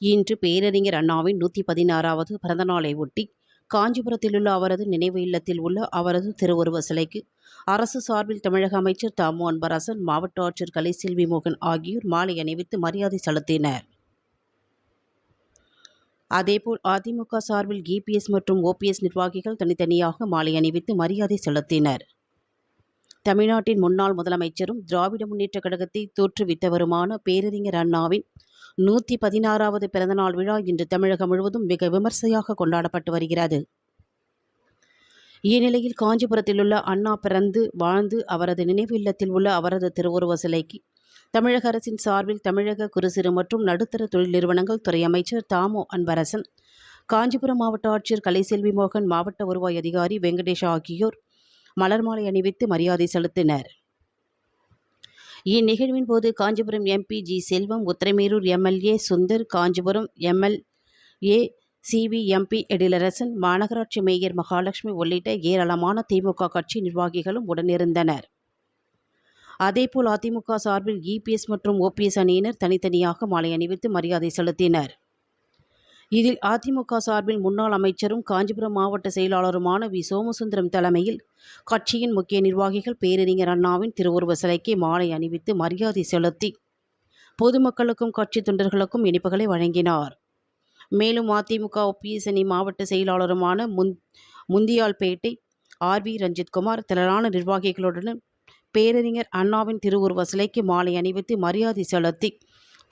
இன்று பேரறிஞர் அண்ணாவின் நூற்றி பதினாறாவது பிறந்தநாளை ஒட்டி காஞ்சிபுரத்திலுள்ள அவரது நினைவு இல்லத்தில் உள்ள அவரது திருவுருவ சிலைக்கு அரசு சார்பில் தமிழக அமைச்சர் தாமு அன்பரசன் மாவட்ட ஆட்சியர் கலைசெல்வி மோகன் ஆகியோர் மாலை அணிவித்து மரியாதை செலுத்தினர். அதேபோல் அதிமுக சார்பில் இபிஎஸ் மற்றும் ஓபிஎஸ் நிர்வாகிகள் தனித்தனியாக மாலை அணிவித்து மரியாதை செலுத்தினர். தமிழ்நாட்டின் முன்னாள் முதலமைச்சரும் திராவிட முன்னேற்றக் கழகத்தை தோற்றுவித்தவருமான பேரறிஞர் அண்ணாவின் நூற்றி பதினாறாவது பிறந்தநாள் விழா இன்று தமிழகம் முழுவதும் மிக விமர்சையாக கொண்டாடப்பட்டு வருகிறது. இந்நிலையில் காஞ்சிபுரத்திலுள்ள அண்ணா பிறந்து வாழ்ந்து அவரது நினைவு இல்லத்தில் உள்ள அவரது திருவுருவ சிலைக்கு தமிழக அரசின் சார்பில் தமிழக குறுசிறு மற்றும் நடுத்தர தொழில் நிறுவனங்கள் துறை அமைச்சர் தாமோ அன்பரசன் காஞ்சிபுரம் மாவட்ட ஆட்சியர் கலைசெல்வி மோகன் மாவட்ட வருவாய் அதிகாரி வெங்கடேஷ் ஆகியோர் மலர் மாலை அணிவித்து மரியாதை செலுத்தினர். இந்நிகழ்வின் போது Kanchipuram MP G Selvam Uthiramerur MLA Sundar Kanchipuram MLA CV MP மாநகராட்சி மேயர் மகாலட்சுமி உள்ளிட்ட ஏராளமான திமுக கட்சி நிர்வாகிகளும் உடனிருந்தனர். அதேபோல் அதிமுக சார்பில் இபிஎஸ் மற்றும் ஓபிஎஸ் அணியினர் தனித்தனியாக மாலை அணிவித்து மரியாதை செலுத்தினர். இதில் அதிமுக சார்பில் முன்னாள் அமைச்சரும் காஞ்சிபுரம் மாவட்ட செயலாளருமான வி. சோமசுந்தரம் தலைமையில் கட்சியின் முக்கிய நிர்வாகிகள் பேரறிஞர் அண்ணாவின் திருவுருவ சிலைக்கு மாலை அணிவித்து மரியாதை செலுத்தி பொதுமக்களுக்கும் கட்சி தொண்டர்களுக்கும் இனிப்புகளை வழங்கினார். மேலும் அதிமுக ஒபிஎஸ் மாவட்ட செயலாளருமான முந் முந்தியால்பேட்டை ஆர். வி. ரஞ்சித்குமார் திரளான நிர்வாகிகளுடன் பேரறிஞர் அண்ணாவின் திருவுருவ சிலைக்கு மாலை அணிவித்து மரியாதை செலுத்தி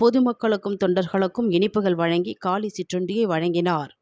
பொதுமக்களுக்கும் தொண்டர்களுக்கும் இனிப்புகள் வழங்கி காலி சிற்றுண்டியை வழங்கினார்.